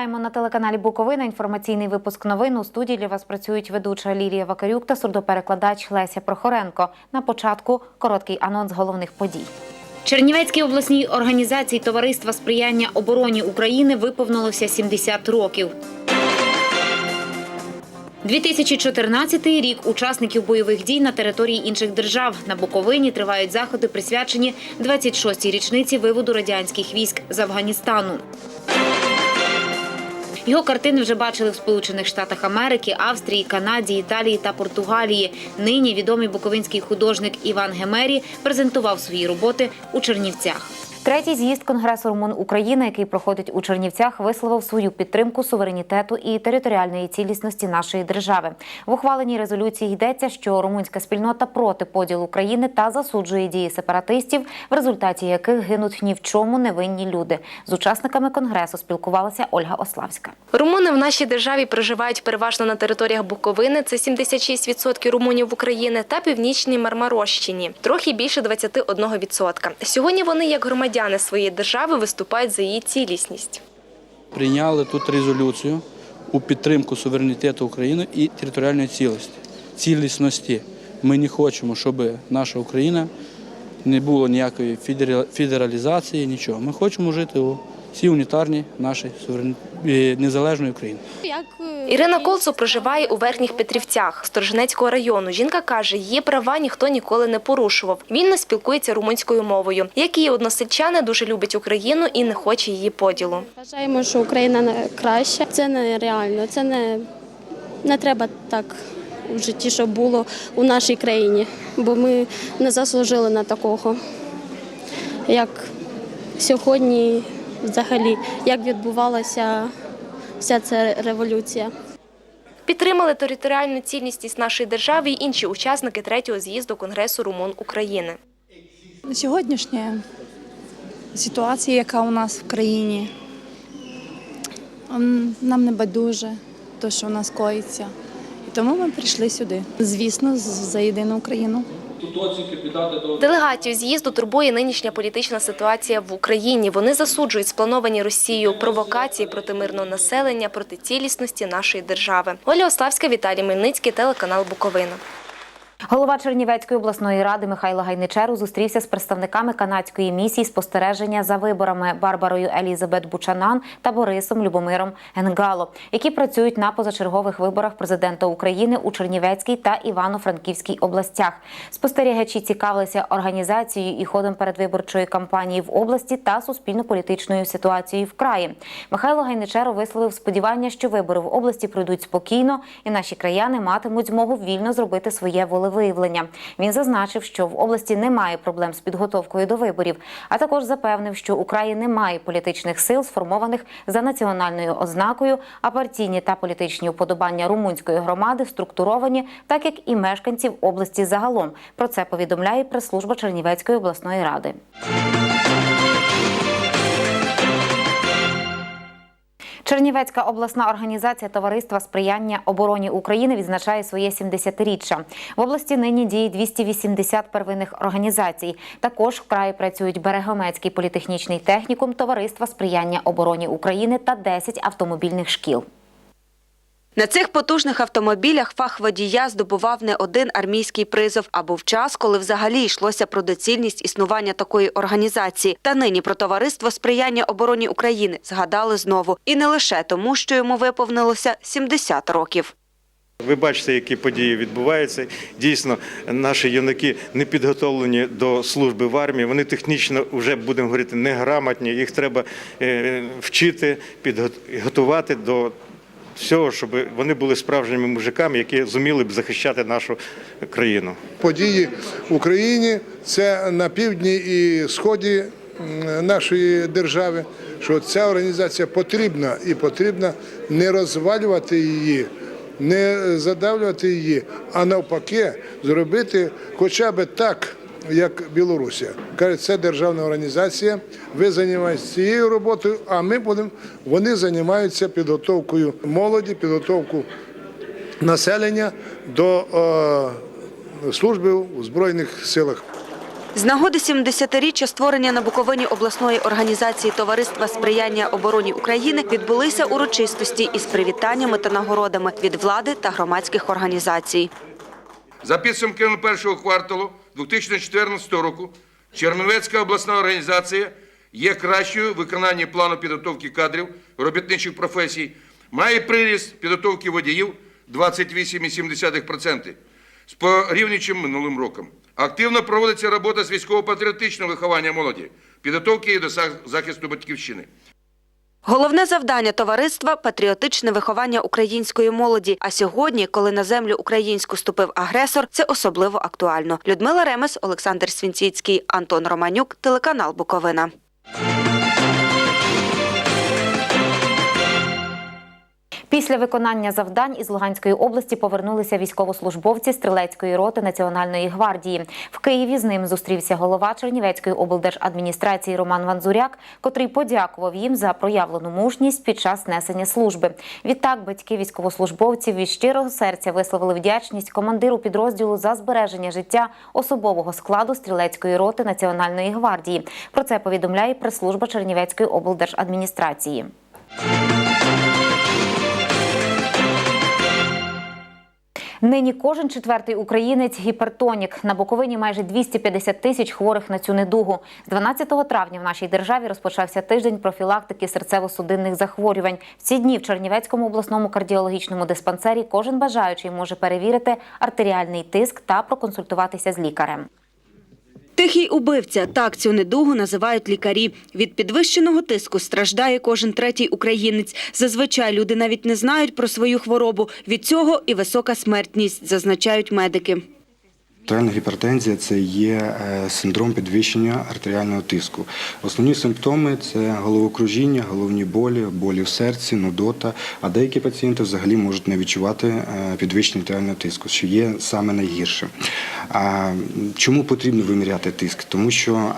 Вітаємо на телеканалі Буковина. Інформаційний випуск новин. У студії для вас працюють ведуча Лілія Вакарюк та сурдоперекладач Леся Прохоренко. На початку короткий анонс головних подій. Чернівецькій обласній організації Товариства сприяння обороні України виповнилося 70 років. 2014 рік учасників бойових дій на території інших держав на Буковині тривають заходи, присвячені 26-й річниці виводу радянських військ з Афганістану. Його картини вже бачили в Сполучених Штатах Америки, Австрії, Канаді, Італії та Португалії. Нині відомий буковинський художник Іван Гемері презентував свої роботи у Чернівцях. Третій з'їзд Конгресу румун України, який проходить у Чернівцях, висловив свою підтримку суверенітету і територіальної цілісності нашої держави. В ухваленій резолюції йдеться, що румунська спільнота проти поділу країни та засуджує дії сепаратистів, в результаті яких гинуть ні в чому невинні люди. З учасниками конгресу спілкувалася Ольга Ославська. Румуни в нашій державі проживають переважно на територіях Буковини, це 76% румунів України, та північній Мармарощині, трохи більше 21%. Сьогодні вони, як громадяни своєї держави, виступають за її цілісність. прийняли тут резолюцію у підтримку суверенітету України і територіальної цілості, цілісності. Ми не хочемо, щоб наша Україна не було ніякої федералізації, нічого. Ми хочемо жити у цій унітарній нашій суверен... е, незалежної України. Ірина Колцу проживає у Верхніх Петрівцях Сторженецького району. Жінка каже, її права ніхто ніколи не порушував. Вільно спілкується румунською мовою. Як її односельчани, дуже любить Україну і не хоче її поділу. Вважаємо, що Україна не- краща. Це нереально. Це не, не треба так у житті, щоб було у нашій країні, бо ми не заслужили на такого. Як сьогодні, взагалі, як відбувалася вся ця революція. Підтримали територіальну цілісність нашої держави й інші учасники третього з'їзду Конгресу Румун України. Сьогоднішня ситуація, яка у нас в країні, нам не байдуже те, що у нас коїться. І тому ми прийшли сюди. Звісно, за єдину Україну. Делегатів з'їзду турбує нинішня політична ситуація в Україні. Вони засуджують сплановані Росією провокації проти мирного населення, проти цілісності нашої держави. Оля Ославська, Віталій Мельницький, телеканал Буковина. Голова Чернівецької обласної ради Михайло Гайничеру зустрівся з представниками канадської місії спостереження за виборами Барбарою Елізабет Бучанан та Борисом Любомиром Енгало, які працюють на позачергових виборах президента України у Чернівецькій та Івано-Франківській областях. Спостерігачі цікавилися організацією і ходом передвиборчої кампанії в області та суспільно-політичною ситуацією в краї. Михайло Гайничеру висловив сподівання, що вибори в області пройдуть спокійно, і наші краяни матимуть змогу вільно зробити своє волевиявлення. Він зазначив, що в області немає проблем з підготовкою до виборів, а також запевнив, що у краї немає політичних сил, сформованих за національною ознакою, а партійні та політичні уподобання румунської громади структуровані, так як і мешканців області загалом. Про це повідомляє прес-служба Чернівецької обласної ради. Чернівецька обласна організація Товариства сприяння обороні України відзначає своє 70-річчя. В області нині діє 280 первинних організацій. Також в краї працюють Берегомецький політехнічний технікум Товариства сприяння обороні України та 10 автомобільних шкіл. На цих потужних автомобілях фах водія здобував не один армійський призов, а був час, коли взагалі йшлося про доцільність існування такої організації. Та нині про товариство сприяння обороні України згадали знову. І не лише тому, що йому виповнилося 70 років. Ви бачите, які події відбуваються. Дійсно, наші юнаки не підготовлені до служби в армії. Вони технічно вже будемо говорити неграмотні. Їх треба е, вчити, підготувати до всього, щоб вони були справжніми мужиками, які зуміли б захищати нашу країну. події в Україні, це на півдні і сході нашої держави, що ця організація потрібна і потрібно не розвалювати її, не задавлювати її, а навпаки, зробити хоча б так. Як Білорусія каже, це державна організація. Ви займаєтеся цією роботою, а ми будемо. Вони займаються підготовкою молоді, підготовкою населення до е, служби у Збройних силах З нагоди 70-річчя створення на Буковині обласної організації Товариства сприяння обороні України відбулися урочистості із привітаннями та нагородами від влади та громадських організацій. За підсумками першого кварталу 2014 року Чернівецька обласна організація є кращою в виконанні плану підготовки кадрів робітничих професій, має приріст підготовки водіїв 28,7% з порівнюючим минулим роком. Активно проводиться робота з військово-патріотичного виховання молоді, підготовки її до захисту батьківщини. Головне завдання товариства – патріотичне виховання української молоді. А сьогодні, коли на землю українську ступив агресор, це особливо актуально. Людмила Ремес, Олександр Свінціцький, Антон Романюк, телеканал Буковина. Після виконання завдань із Луганської області повернулися військовослужбовці стрілецької роти Національної гвардії. В Києві з ним зустрівся голова Чернівецької облдержадміністрації Роман Ванзуряк, котрий подякував їм за проявлену мужність під час несення служби. Відтак батьки військовослужбовців від щирого серця висловили вдячність командиру підрозділу за збереження життя особового складу стрілецької роти Національної гвардії. Про це повідомляє прес-служба Чернівецької облдержадміністрації. Нині кожен четвертий українець гіпертонік. На Буковині майже 250 тисяч хворих на цю недугу. З 12 травня в нашій державі розпочався тиждень профілактики серцево-судинних захворювань. В ці дні в Чернівецькому обласному кардіологічному диспансері кожен бажаючий може перевірити артеріальний тиск та проконсультуватися з лікарем. Тихий убивця – так цю недугу називають лікарі. Від підвищеного тиску страждає кожен третій українець. Зазвичай люди навіть не знають про свою хворобу. Від цього і висока смертність, зазначають медики. Артеріальна гіпертензія це є е, синдром підвищення артеріального тиску. Основні симптоми це головокружіння, головні болі, болі в серці, нудота. А деякі пацієнти взагалі можуть не відчувати е, підвищення артеріального тиску, що є саме найгірше. Чому потрібно виміряти тиск? Тому що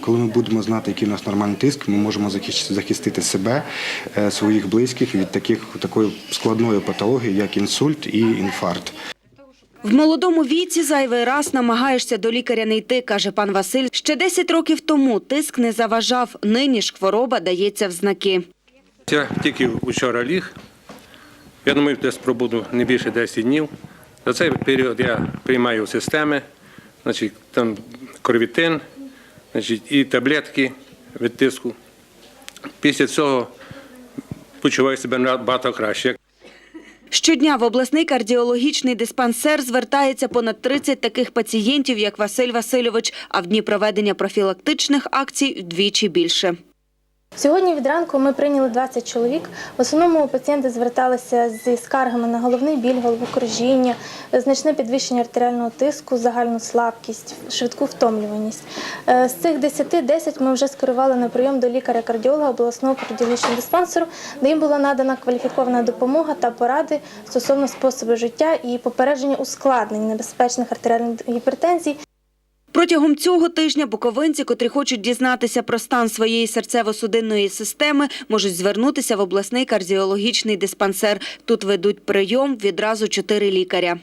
коли ми будемо знати, який у нас нормальний тиск, ми можемо захистити себе, е, своїх близьких від таких такої складної патології, як інсульт і інфаркт. В молодому віці зайвий раз намагаєшся до лікаря не йти, каже пан Василь. Ще 10 років тому тиск не заважав. Нині ж хвороба дається в знаки. Я тільки вчора ліг. Я думаю, десь пробуду не більше 10 днів. За цей період я приймаю системи, значить, там корвітин, значить, і таблетки від тиску. Після цього почуваю себе набагато краще. Щодня в обласний кардіологічний диспансер звертається понад 30 таких пацієнтів, як Василь Васильович, а в дні проведення профілактичних акцій вдвічі більше. Сьогодні від ранку ми прийняли 20 чоловік. В основному пацієнти зверталися зі скаргами на головний біль, головокружіння, значне підвищення артеріального тиску, загальну слабкість, швидку втомлюваність. Е, З цих 10 10 ми вже скерували на прийом до лікаря-кардіолога обласного кардіологічного диспансеру, де їм була надана кваліфікована допомога та поради стосовно способу життя і попередження ускладнень небезпечних артеріальних гіпертензій. Протягом цього тижня буковинці, котрі хочуть дізнатися про стан своєї серцево-судинної системи, можуть звернутися в обласний кардіологічний диспансер. Тут ведуть прийом відразу чотири лікаря.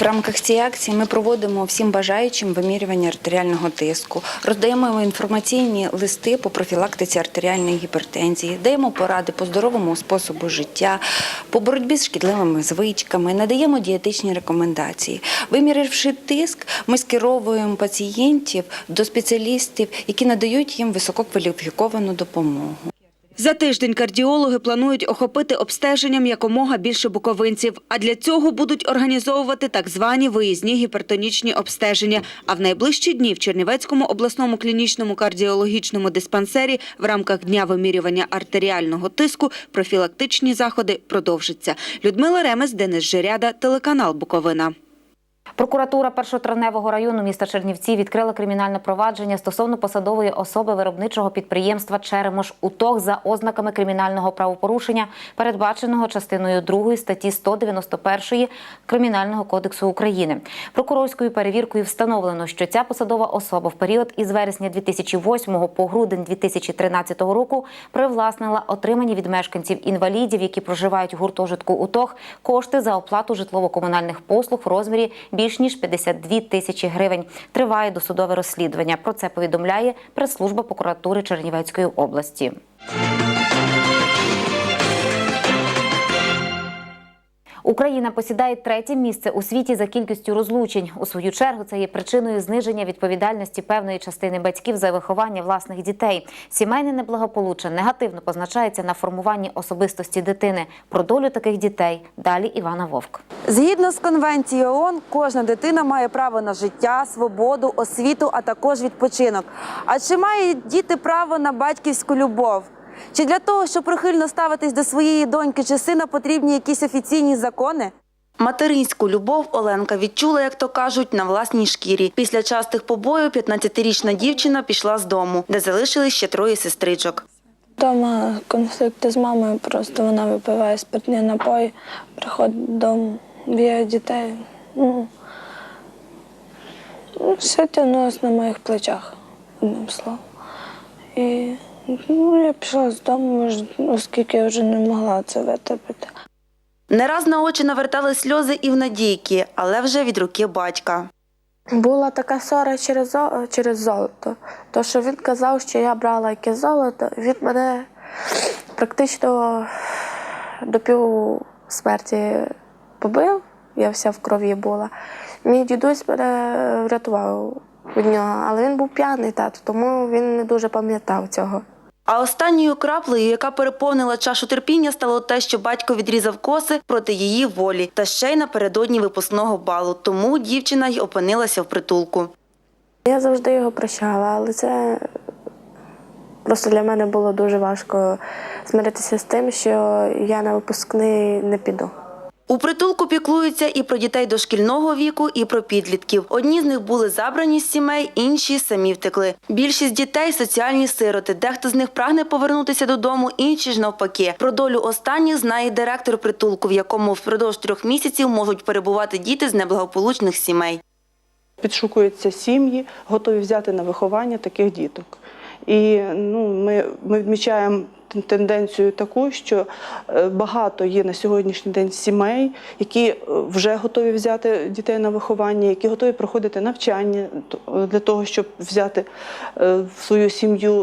В рамках цієї акції ми проводимо всім бажаючим вимірювання артеріального тиску, роздаємо інформаційні листи по профілактиці артеріальної гіпертензії, даємо поради по здоровому способу життя, по боротьбі з шкідливими звичками, надаємо дієтичні рекомендації. Виміривши тиск, ми скеровуємо пацієнтів до спеціалістів, які надають їм висококваліфіковану допомогу. За тиждень кардіологи планують охопити обстеженням якомога більше буковинців. А для цього будуть організовувати так звані виїзні гіпертонічні обстеження. А в найближчі дні в Чернівецькому обласному клінічному кардіологічному диспансері в рамках дня вимірювання артеріального тиску профілактичні заходи продовжаться. Людмила Ремес, Денис Жиряда, телеканал Буковина. Прокуратура першотравневого району міста Чернівці відкрила кримінальне провадження стосовно посадової особи виробничого підприємства Черемош УТОГ за ознаками кримінального правопорушення, передбаченого частиною 2 статті 191 Кримінального кодексу України. Прокурорською перевіркою встановлено, що ця посадова особа в період із вересня 2008 по грудень 2013 року привласнила отримані від мешканців інвалідів, які проживають в гуртожитку УТОГ, кошти за оплату житлово-комунальних послуг в розмірі більш ніж 52 тисячі гривень. Триває досудове розслідування. Про це повідомляє прес-служба прокуратури Чернівецької області. Україна посідає третє місце у світі за кількістю розлучень. У свою чергу це є причиною зниження відповідальності певної частини батьків за виховання власних дітей. Сімейне неблагополуччя негативно позначається на формуванні особистості дитини. Про долю таких дітей далі Івана Вовк. Згідно з конвенцією ООН, кожна дитина має право на життя, свободу, освіту, а також відпочинок. А чи мають діти право на батьківську любов? Чи для того, щоб прихильно ставитись до своєї доньки чи сина, потрібні якісь офіційні закони? Материнську любов Оленка відчула, як то кажуть, на власній шкірі. Після частих побоїв 15-річна дівчина пішла з дому, де залишились ще троє сестричок. Дома конфлікти з мамою, просто вона випиває спиртні напої, приходить додому, б'є дітей. Ну, ну, все тягнулося на моїх плечах, одним словом. І ну, я пішла з дому, оскільки я вже не могла це витерпіти. Не раз на очі навертали сльози і в Надійки, але вже від руки батька. Була така ссора через, через золото. То, що він казав, що я брала якесь золото, він мене практично до пів смерті побив, я вся в крові була. Мій дідусь мене врятував від нього, але він був п'яний тато, тому він не дуже пам'ятав цього. А останньою краплею, яка переповнила чашу терпіння, стало те, що батько відрізав коси проти її волі, та ще й напередодні випускного балу. Тому дівчина й опинилася в притулку. Я завжди його прощала, але це просто для мене було дуже важко змиритися з тим, що я на випускний не піду. У притулку піклуються і про дітей дошкільного віку, і про підлітків. Одні з них були забрані з сімей, інші самі втекли. Більшість дітей соціальні сироти. Дехто з них прагне повернутися додому, інші ж навпаки. Про долю останніх знає директор притулку, в якому впродовж трьох місяців можуть перебувати діти з неблагополучних сімей. підшукуються сім'ї, готові взяти на виховання таких діток. І ну, ми, ми відмічаємо тенденцію таку, що е, багато є на сьогоднішній день сімей, які е, вже готові взяти дітей на виховання, які готові проходити навчання для того, щоб взяти е, в свою сім'ю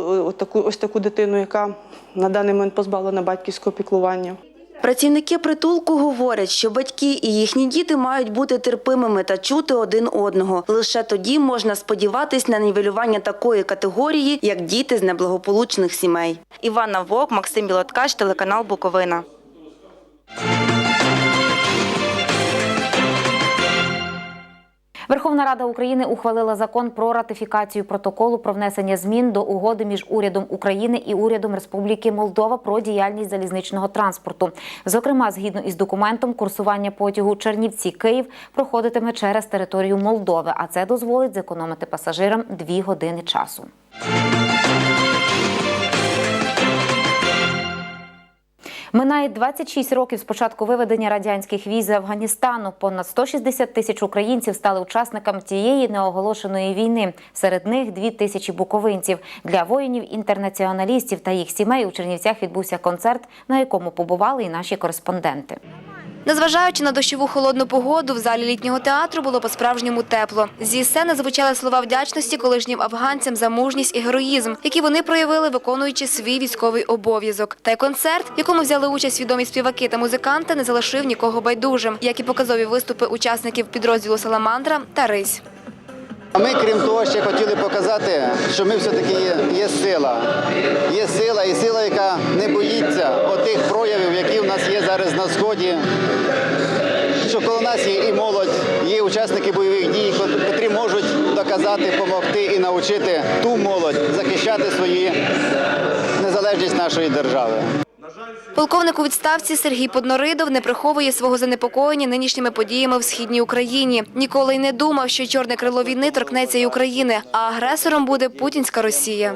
ось таку дитину, яка на даний момент позбавлена батьківського піклування. Працівники притулку говорять, що батьки і їхні діти мають бути терпимими та чути один одного. Лише тоді можна сподіватись на нівелювання такої категорії, як діти з неблагополучних сімей. Івана Вок, Максим Білоткач, телеканал Буковина. Верховна Рада України ухвалила закон про ратифікацію протоколу про внесення змін до угоди між урядом України і урядом Республіки Молдова про діяльність залізничного транспорту. Зокрема, згідно із документом, курсування потягу Чернівці-Київ проходитиме через територію Молдови, а це дозволить зекономити пасажирам дві години часу. Минає 26 років з початку виведення радянських віз з Афганістану. Понад 160 тисяч українців стали учасниками тієї неоголошеної війни. Серед них 2 тисячі буковинців. Для воїнів-інтернаціоналістів та їх сімей у Чернівцях відбувся концерт, на якому побували і наші кореспонденти. Незважаючи на дощову холодну погоду, в залі літнього театру було по-справжньому тепло. Зі сцени звучали слова вдячності колишнім афганцям за мужність і героїзм, які вони проявили, виконуючи свій військовий обов'язок. Та й концерт, в якому взяли участь відомі співаки та музиканти, не залишив нікого байдужим, як і показові виступи учасників підрозділу Саламандра та Рись. Ми, крім того, ще хотіли показати, що ми все-таки є, є сила. Є сила і сила, яка не боїться отих проявів, які в нас є зараз на сході. Що коло нас є і молодь, є учасники бойових дій, кот- котрі можуть доказати, допомогти і навчити ту молодь захищати свою незалежність нашої держави. Полковник у відставці Сергій Подноридов не приховує свого занепокоєння нинішніми подіями в східній Україні. Ніколи й не думав, що чорне крило війни торкнеться й України, а агресором буде путінська Росія.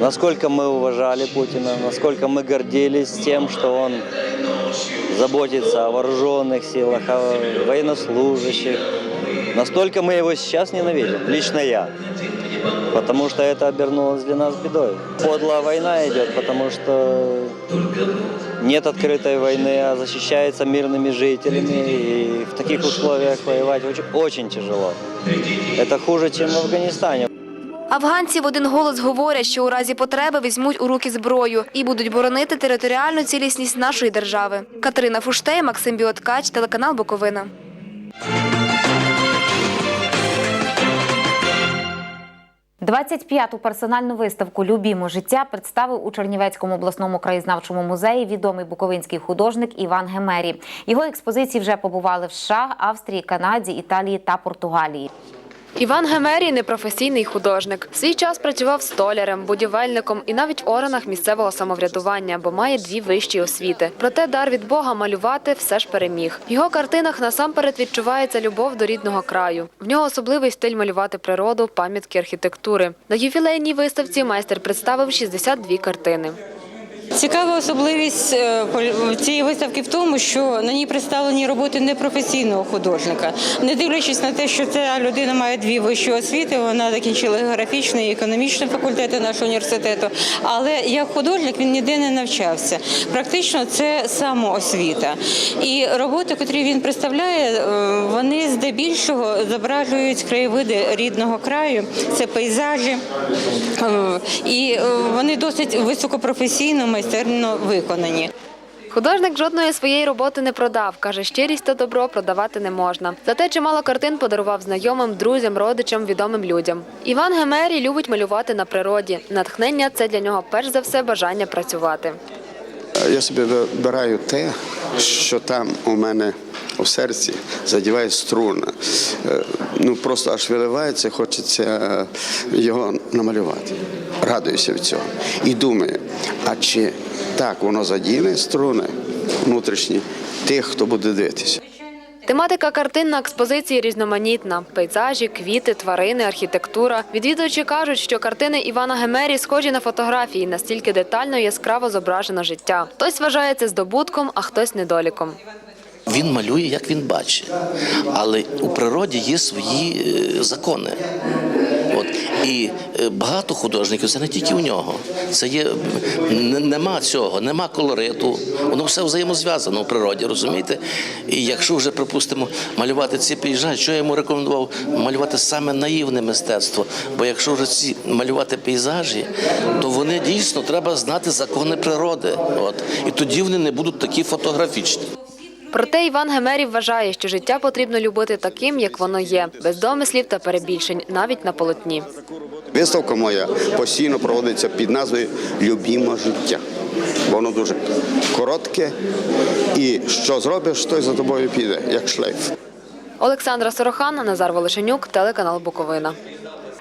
насколько мы уважали Путина, насколько мы гордились тем, что он заботится о вооруженных силах, о военнослужащих. Настолько мы его сейчас ненавидим, лично я. Потому что это обернулось для нас бедой. Подлая война идет, потому что нет открытой войны, а защищается мирными жителями. И в таких условиях воевать очень, очень тяжело. Это хуже, чем в Афганистане. Афганці в один голос говорять, що у разі потреби візьмуть у руки зброю і будуть боронити територіальну цілісність нашої держави. Катерина Фуштей, Максим Біоткач, телеканал Буковина. – 25-ту персональну виставку Любімо життя представив у Чернівецькому обласному краєзнавчому музеї відомий буковинський художник Іван Гемері. Його експозиції вже побували в США, Австрії, Канаді, Італії та Португалії. Іван Гемерій – непрофесійний художник. Свій час працював столярем, будівельником і навіть в органах місцевого самоврядування, бо має дві вищі освіти. Проте дар від Бога малювати все ж переміг. В його картинах насамперед відчувається любов до рідного краю. В нього особливий стиль малювати природу, пам'ятки архітектури. На ювілейній виставці майстер представив 62 картини. Цікава особливість е, цієї виставки в тому, що на ній представлені роботи непрофесійного художника. Не дивлячись на те, що ця людина має дві вищі освіти, вона закінчила географічний і економічний факультети нашого університету. Але як художник він ніде не навчався. Практично це самоосвіта. І роботи, котрі він представляє, е, вони здебільшого зображують краєвиди рідного краю, це пейзажі. Е, І вони досить високопрофесійно, майстерно виконані. Художник жодної своєї роботи не продав. Каже, щирість та добро продавати не можна. Зате чимало картин подарував знайомим, друзям, родичам, відомим людям. Іван Гемерій любить малювати на природі. Натхнення це для нього перш за все бажання працювати. Я собі вибираю те, що там у мене у серці задіває струна. Е, Ну просто аж виливається, хочеться е, його намалювати. Радуюся від цього. І думаю, а чи так воно задіне струни внутрішні тих, хто буде дивитися. Тематика картин на експозиції різноманітна: пейзажі, квіти, тварини, архітектура. Відвідувачі кажуть, що картини Івана Гемері схожі на фотографії, настільки детально і яскраво зображено життя. Хтось вважає це здобутком, а хтось недоліком. Він малює, як він бачить. Але у природі є свої е, закони. І е, багато художників, це не тільки у нього. Це є нема цього, нема колориту. Воно все взаємозв'язано у природі, розумієте? І якщо вже, припустимо, малювати ці пейзажі, що я йому рекомендував малювати саме наївне мистецтво. Бо якщо вже ці малювати пейзажі, то вони дійсно треба знати закони природи. От. І тоді вони не будуть такі фотографічні. Проте Іван Гемері вважає, що життя потрібно любити таким, як воно є, без домислів та перебільшень, навіть на полотні. Виставка моя постійно проводиться під назвою Любімо життя. Бо воно дуже коротке, і що зробиш, той за тобою піде, як шлейф. Олександра Сорохан, Назар Волошенюк, телеканал Буковина.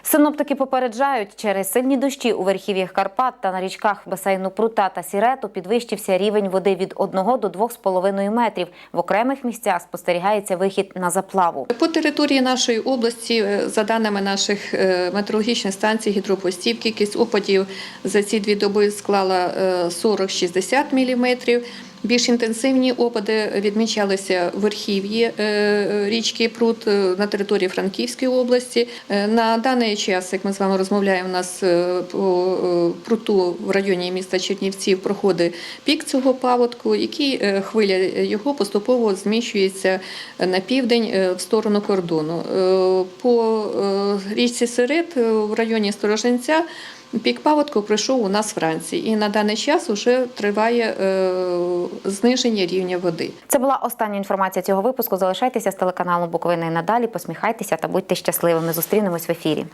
Синоптики попереджають, через сильні дощі у верхів'ях Карпат та на річках басейну Прута та Сірету підвищився рівень води від 1 до 2,5 метрів. В окремих місцях спостерігається вихід на заплаву. По території нашої області, е, за даними наших е, метеорологічних станцій, гідропостів, кількість опадів за ці дві доби склала е, 40-60 мм. Більш інтенсивні опади відмічалися в верхів'ї е, річки Прут е, на території Франківської області. Е, На даний час, як ми з вами розмовляємо, у нас е, по е, пруту в районі міста Чернівців проходить пік цього паводку, який е, хвиля його поступово зміщується на південь е, в сторону кордону. Е, По е, річці е, в районі Сторожинця Пік паводку пройшов у нас вранці, і на даний час вже триває е, зниження рівня води. Це була остання інформація цього випуску. Залишайтеся з телеканалом Буковини надалі. Посміхайтеся та будьте щасливими. Зустрінемось в ефірі.